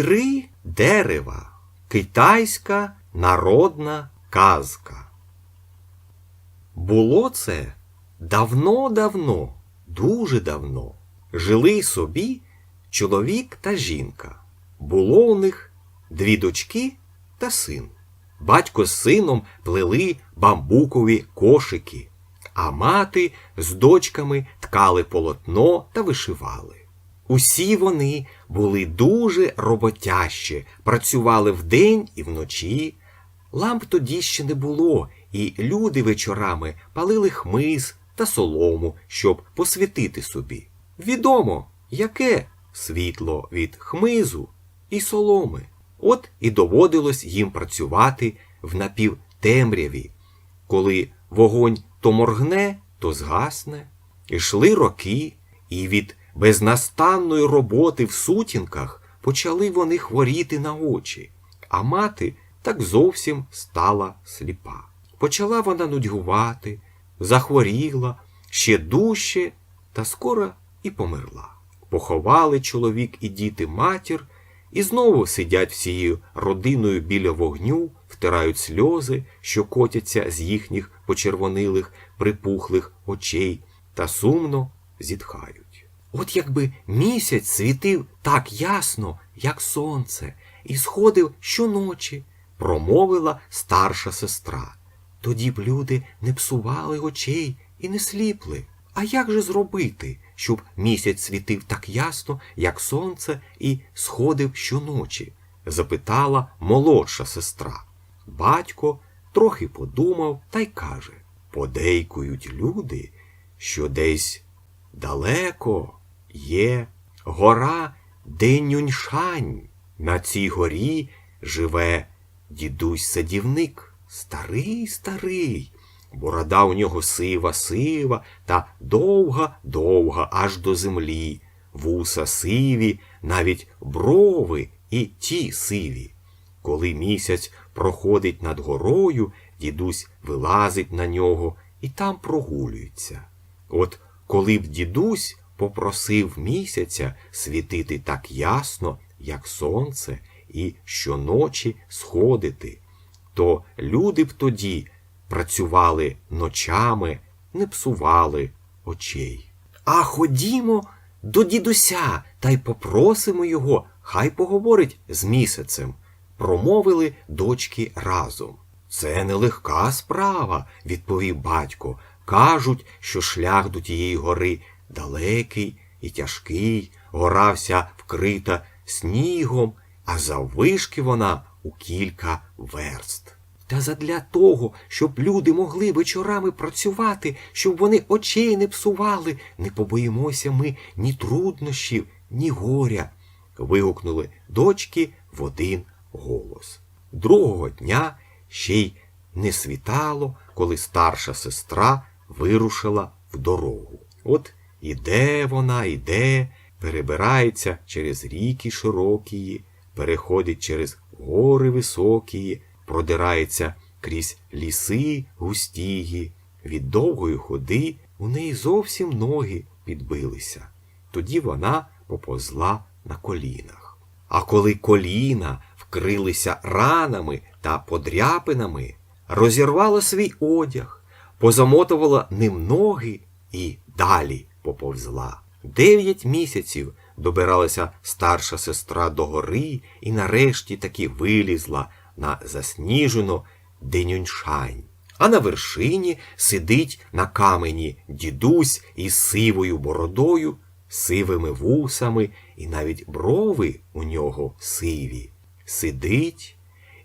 Три дерева. Китайська народна казка. Було це давно-давно, дуже давно. Жили собі чоловік та жінка. Було у них дві дочки та син. Батько з сином плели бамбукові кошики, а мати з дочками ткали полотно та вишивали. Усі вони були дуже роботящі, працювали вдень і вночі. Ламп тоді ще не було, і люди вечорами палили хмиз та солому, щоб посвітити собі. Відомо, яке світло від хмизу і соломи. От і доводилось їм працювати в напівтемряві, коли вогонь то моргне, то згасне. Ішли роки, і від безнастанної роботи в сутінках почали вони хворіти на очі, а мати так зовсім стала сліпа. Почала вона нудьгувати, захворіла ще дужче та скоро і померла. Поховали чоловік і діти матір, і знову сидять всією родиною біля вогню, втирають сльози, що котяться з їхніх почервонилих, припухлих очей, та сумно зітхають. От якби місяць світив так ясно, як сонце, і сходив щоночі, промовила старша сестра. Тоді б люди не псували очей і не сліпли. А як же зробити, щоб місяць світив так ясно, як сонце, і сходив щоночі? запитала молодша сестра. Батько трохи подумав та й каже Подейкують люди, що десь далеко є гора Денюньшань. На цій горі живе дідусь садівник, старий старий. Борода у нього сива сива та довга довга аж до землі, вуса сиві, навіть брови і ті сиві. Коли місяць проходить над горою, дідусь вилазить на нього і там прогулюється. От коли б дідусь попросив місяця світити так ясно, як сонце, і щоночі сходити, то люди б тоді працювали ночами, не псували очей. А ходімо до дідуся та й попросимо його, хай поговорить з місяцем, промовили дочки разом. Це нелегка справа, відповів батько. Кажуть, що шлях до тієї гори далекий і тяжкий, гора вся вкрита снігом, а заввишки вона у кілька верст. Та задля того, щоб люди могли вечорами працювати, щоб вони очей не псували, не побоїмося ми ні труднощів, ні горя. вигукнули дочки в один голос. Другого дня ще й не світало, коли старша сестра вирушила в дорогу. От іде вона, іде, перебирається через ріки широкі, переходить через гори високі, продирається крізь ліси густії. Від довгої ходи у неї зовсім ноги підбилися. Тоді вона поповзла на колінах. А коли коліна вкрилися ранами та подряпинами, розірвала свій одяг, позамотувала ним ноги і далі поповзла. Дев'ять місяців добиралася старша сестра до гори і нарешті таки вилізла на засніжену денюньшань. А на вершині сидить на камені дідусь із сивою бородою, сивими вусами, і навіть брови у нього сиві. Сидить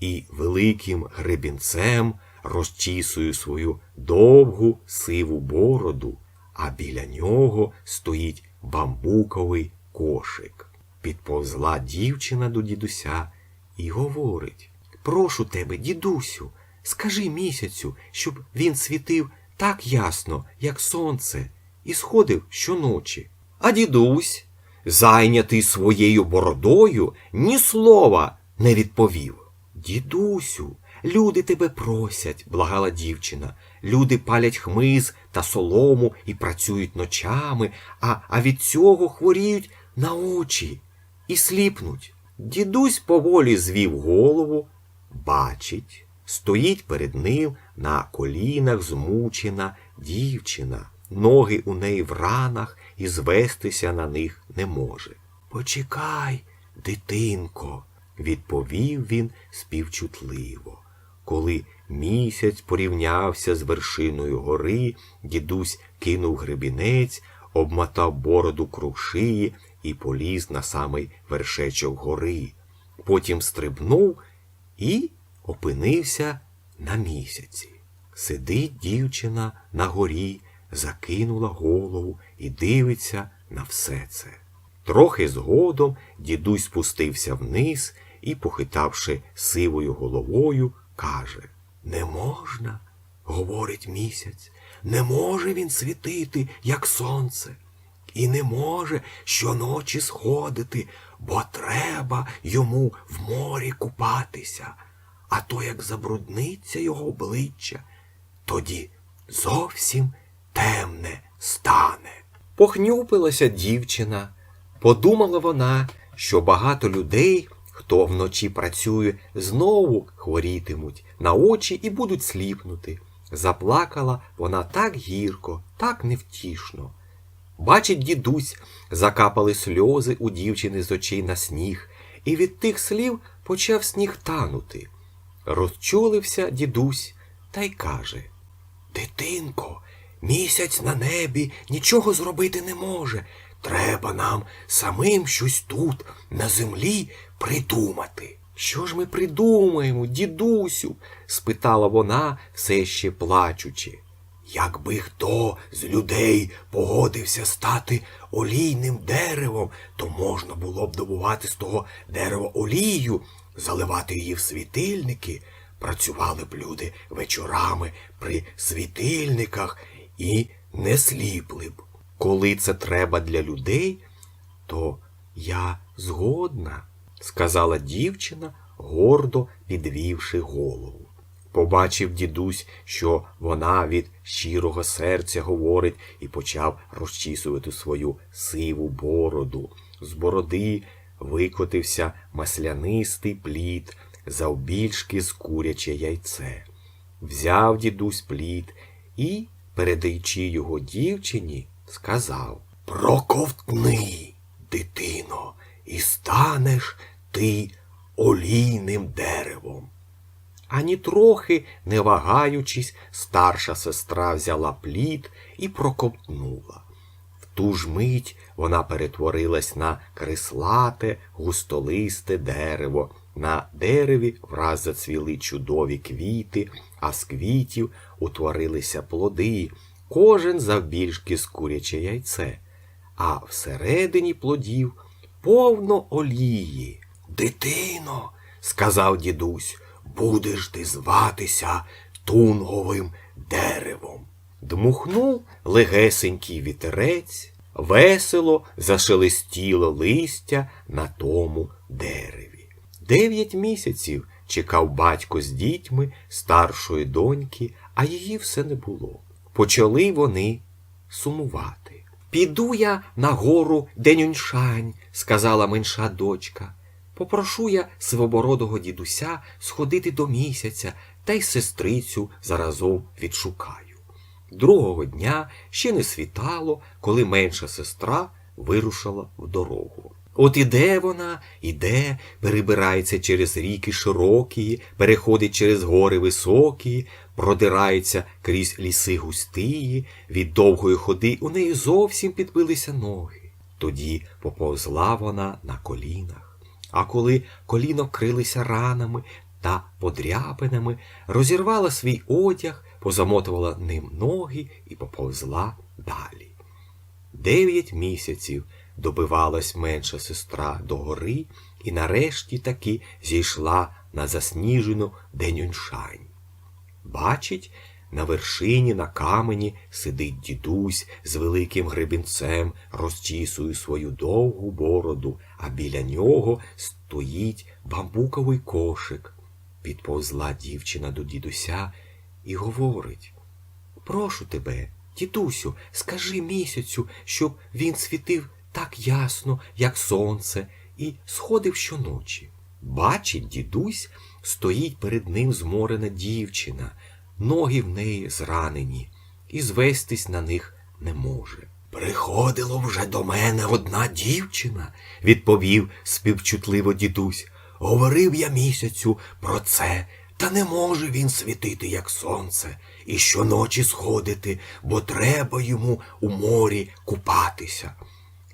і великим гребінцем розчісує свою довгу сиву бороду, а біля нього стоїть бамбуковий кошик. Підповзла дівчина до дідуся і говорить Прошу тебе, дідусю, скажи місяцю, щоб він світив так ясно, як сонце, і сходив щоночі. А дідусь, зайнятий своєю бородою, ні слова не відповів. Дідусю, люди тебе просять, благала дівчина. Люди палять хмиз та солому і працюють ночами, а, а від цього хворіють на очі і сліпнуть. Дідусь поволі звів голову, бачить, стоїть перед ним на колінах змучена дівчина. Ноги у неї в ранах і звестися на них не може. Почекай, дитинко, відповів він співчутливо. Коли місяць порівнявся з вершиною гори, дідусь кинув гребінець, обмотав бороду круг шиї і поліз на самий вершечок гори. Потім стрибнув і опинився на місяці. Сидить дівчина на горі, закинула голову і дивиться на все це. Трохи згодом дідусь спустився вниз і, похитавши сивою головою, каже Не можна, говорить місяць, не може він світити, як сонце, і не може щоночі сходити, бо треба йому в морі купатися, а то як забрудниться його обличчя, тоді зовсім темне стане. Похнюпилася дівчина. Подумала вона, що багато людей, хто вночі працює, знову хворітимуть на очі і будуть сліпнути. Заплакала вона так гірко, так невтішно. Бачить дідусь, закапали сльози у дівчини з очей на сніг, і від тих слів почав сніг танути. Розчулився дідусь та й каже Дитинко, місяць на небі нічого зробити не може. Треба нам самим щось тут, на землі, придумати. Що ж ми придумаємо, дідусю? спитала вона, все ще плачучи. Якби хто з людей погодився стати олійним деревом, то можна було б добувати з того дерева олію, заливати її в світильники, працювали б люди вечорами при світильниках і не сліпли б. Коли це треба для людей, то я згодна, сказала дівчина, гордо підвівши голову. Побачив дідусь, що вона від щирого серця говорить, і почав розчісувати свою сиву бороду. З бороди викотився маслянистий плід, завбільшки з куряче яйце. Взяв дідусь плід і, передаючи його дівчині, сказав Проковтни, дитино, станеш ти олійним деревом. Ані трохи, не вагаючись, старша сестра взяла плід і проковтнула. В ту ж мить вона перетворилась на крислате, густолисте дерево. На дереві враз зацвіли чудові квіти, а з квітів утворилися плоди, кожен завбільшки з куряче яйце, а всередині плодів повно олії. Дитино, сказав дідусь, будеш ти зватися тунговим деревом. Дмухнув легесенький вітерець, весело зашелестіло листя на тому дереві. Дев'ять місяців чекав батько з дітьми старшої доньки, а її все не було. Почали вони сумувати. Піду я на гору Денюньшань, сказала менша дочка. Попрошу я свобородого дідуся сходити до місяця та й сестрицю заразом відшукаю. Другого дня ще не світало, коли менша сестра вирушила в дорогу. От іде вона, іде, перебирається через ріки широкі, переходить через гори високі, продирається крізь ліси густії, від довгої ходи у неї зовсім підбилися ноги. Тоді поповзла вона на колінах. А коли коліно крилися ранами та подряпинами, розірвала свій одяг, позамотувала ним ноги і поповзла далі. Дев'ять місяців добивалась менша сестра до гори і нарешті таки зійшла на засніжену денюньшань. Бачить, на вершині на камені сидить дідусь з великим гребінцем, розчісує свою довгу бороду, а біля нього стоїть бамбуковий кошик. Підповзла дівчина до дідуся і говорить Прошу тебе, дідусю, скажи місяцю, щоб він світив так ясно, як сонце, і сходив щоночі. Бачить, дідусь, стоїть перед ним зморена дівчина, ноги в неї зранені, і звестись на них не може. Приходило вже до мене одна дівчина, відповів співчутливо дідусь. Говорив я місяцю про це, та не може він світити, як сонце, і щоночі сходити, бо треба йому у морі купатися.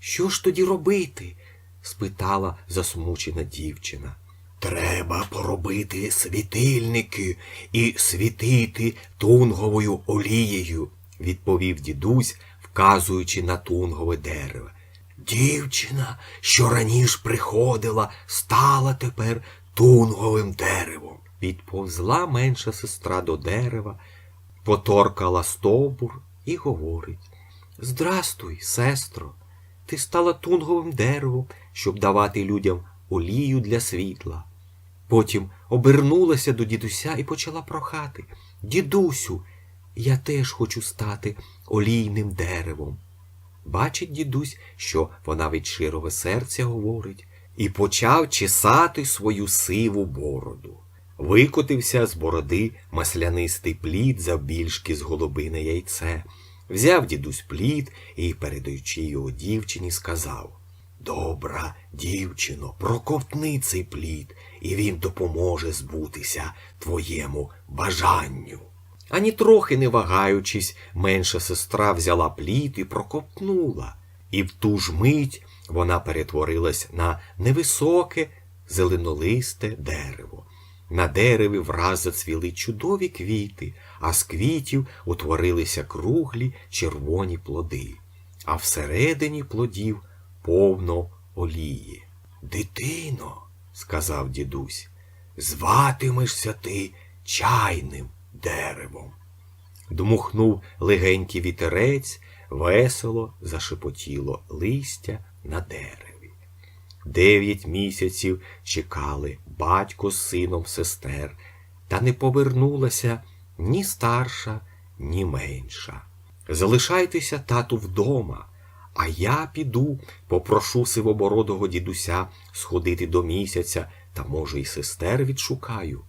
Що ж тоді робити? спитала засмучена дівчина. Треба поробити світильники і світити тунговою олією, відповів дідусь, вказуючи на тунгове дерево. Дівчина, що раніше приходила, стала тепер тунговим деревом. Підповзла менша сестра до дерева, поторкала стовбур і говорить Здрастуй, сестро, ти стала тунговим деревом, щоб давати людям олію для світла. Потім обернулася до дідуся і почала прохати Дідусю, я теж хочу стати олійним деревом. Бачить дідусь, що вона від щирого серця говорить, і почав чесати свою сиву бороду. Викотився з бороди маслянистий плід завбільшки з голубине яйце. Взяв дідусь плід і, передаючи його дівчині, сказав Добра, дівчино, проковтни цей плід, і він допоможе збутися твоєму бажанню. Ані трохи не вагаючись, менша сестра взяла плід і проковтнула, і в ту ж мить вона перетворилась на невисоке, зеленолисте дерево. На дереві враз зацвіли чудові квіти, а з квітів утворилися круглі червоні плоди, а всередині плодів повно олії. Дитино, сказав дідусь, зватимешся ти чайним деревом. Дмухнув легенький вітерець, весело зашепотіло листя на дереві. Дев'ять місяців чекали батько з сином сестер, та не повернулася ні старша, ні менша. Залишайтеся, тату, вдома, а я піду, попрошу сивобородого дідуся сходити до місяця, та, може, і сестер відшукаю,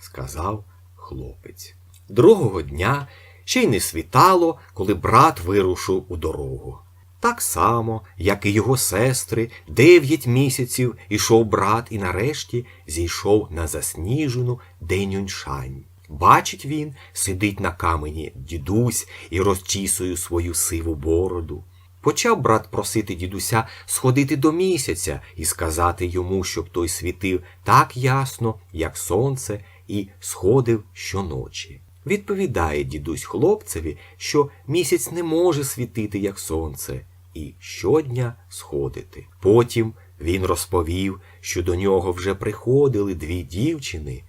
сказав хлопець. Другого дня ще й не світало, коли брат вирушив у дорогу. Так само, як і його сестри, дев'ять місяців ішов брат і нарешті зійшов на засніжену денюньшань. Бачить він, сидить на камені дідусь і розчісує свою сиву бороду. Почав брат просити дідуся сходити до місяця і сказати йому, щоб той світив так ясно, як сонце, і сходив щоночі. Відповідає дідусь хлопцеві, що місяць не може світити, як сонце, і щодня сходити. Потім він розповів, що до нього вже приходили дві дівчини,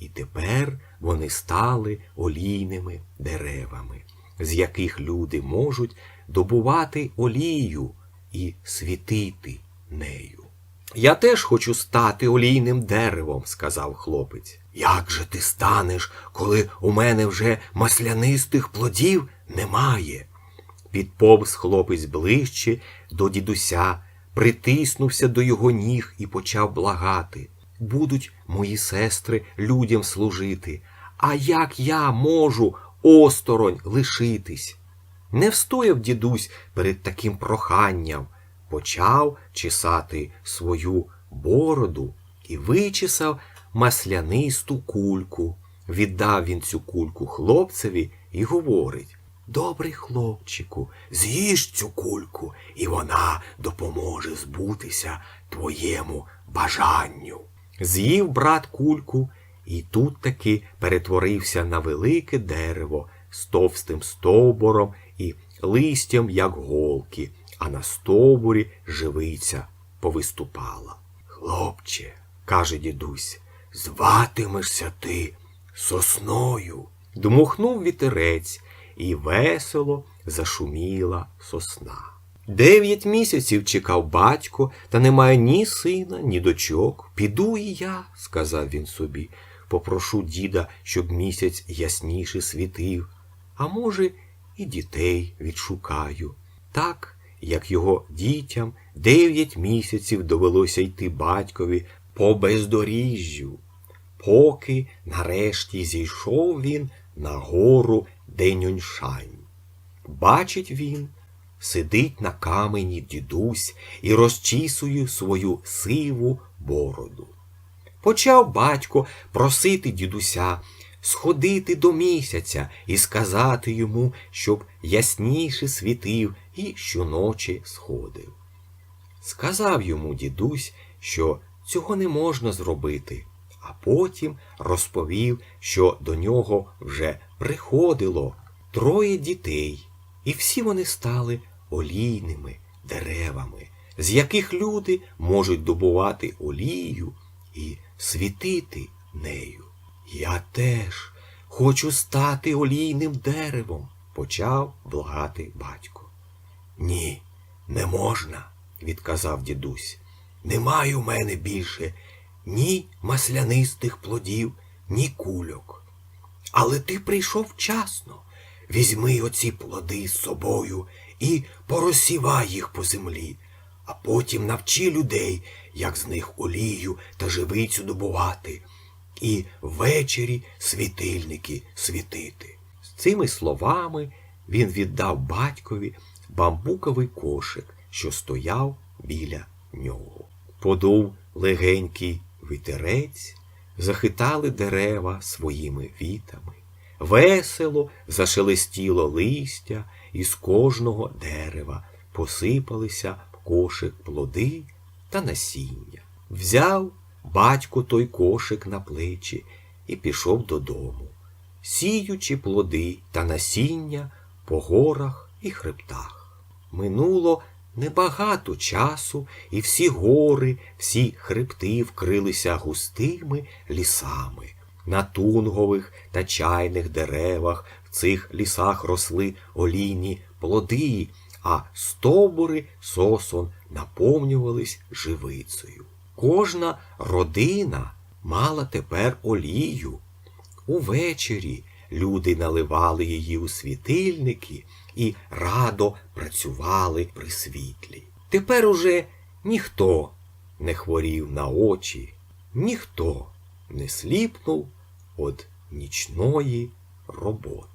і тепер вони стали олійними деревами, з яких люди можуть добувати олію і світити нею. Я теж хочу стати олійним деревом, сказав хлопець. Як же ти станеш, коли у мене вже маслянистих плодів немає? Підповз хлопець ближче до дідуся, притиснувся до його ніг і почав благати. Будуть мої сестри людям служити, а як я можу осторонь лишитись? Не встояв дідусь перед таким проханням, почав чесати свою бороду і вичесав маслянисту кульку. Віддав він цю кульку хлопцеві і говорить Добрий хлопчику, з'їж цю кульку, і вона допоможе збутися твоєму бажанню. З'їв брат кульку, і тут таки перетворився на велике дерево з товстим стовбуром і листям, як голки, а на стовбурі живиця повиступала. Хлопче, каже дідусь, зватимешся ти сосною. Дмухнув вітерець, і весело зашуміла сосна. Дев'ять місяців чекав батько, та немає ні сина, ні дочок. Піду і я, сказав він собі, попрошу діда, щоб місяць ясніше світив, а може, і дітей відшукаю. Так як його дітям дев'ять місяців довелося йти батькові по бездоріжжю, поки нарешті зійшов він на гору Деньоньшань. Бачить він, сидить на камені дідусь і розчісує свою сиву бороду. Почав батько просити дідуся сходити до місяця і сказати йому, щоб ясніше світив і щоночі сходив. Сказав йому дідусь, що цього не можна зробити, а потім розповів, що до нього вже приходило троє дітей, і всі вони стали олійними деревами, з яких люди можуть добувати олію і світити нею. Я теж хочу стати олійним деревом, почав благати батько. Ні, не можна, відказав дідусь. Немає у мене більше ні маслянистих плодів, ні кульок. Але ти прийшов вчасно. Візьми оці плоди з собою і порозсівай їх по землі, а потім навчи людей, як з них олію та живицю добувати, і ввечері світильники світити. З цими словами він віддав батькові бамбуковий кошик, що стояв біля нього. Подув легенький вітерець, захитали дерева своїми вітами. Весело зашелестіло листя, і з кожного дерева посипалися в кошик плоди та насіння. Взяв батько той кошик на плечі і пішов додому, сіючи плоди та насіння по горах і хребтах. Минуло небагато часу, і всі гори, всі хребти вкрилися густими лісами. На тунгових та чайних деревах в цих лісах росли олійні плоди, а стовбури сосон наповнювались живицею. Кожна родина мала тепер олію. Увечері люди наливали її у світильники і радо працювали при світлі. Тепер уже ніхто не хворів на очі, ніхто не сліпнув від нічної роботи.